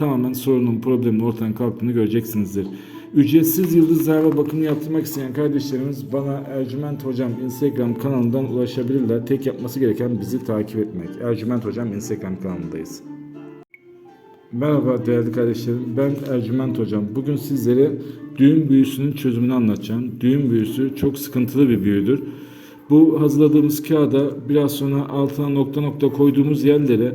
tamamen sorunun, problemin ortadan kalktığını göreceksinizdir. Ücretsiz yıldız zarfa bakımı yaptırmak isteyen kardeşlerimiz bana Ercüment Hocam Instagram kanalından ulaşabilirler. Tek yapması gereken bizi takip etmek. Ercüment Hocam Instagram kanalındayız. Merhaba değerli kardeşlerim. Ben Ercüment Hocam. Bugün sizlere düğün büyüsünün çözümünü anlatacağım. Düğün büyüsü çok sıkıntılı bir büyüdür. Bu hazırladığımız kağıda biraz sonra altına nokta nokta koyduğumuz yerlere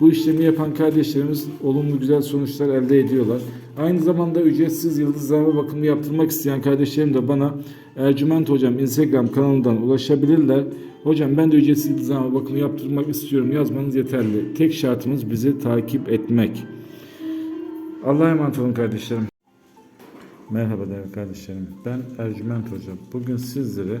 Bu işlemi yapan kardeşlerimiz olumlu güzel sonuçlar elde ediyorlar. Aynı zamanda ücretsiz yıldızlarma bakımı yaptırmak isteyen kardeşlerim de bana Ercüment Hocam Instagram kanalından ulaşabilirler. Hocam ben de ücretsiz yıldızlarma bakımı yaptırmak istiyorum yazmanız yeterli. Tek şartımız bizi takip etmek. Allah'a emanet olun kardeşlerim. Merhaba değerli kardeşlerim. Ben Ercüment Hoca. Bugün sizlere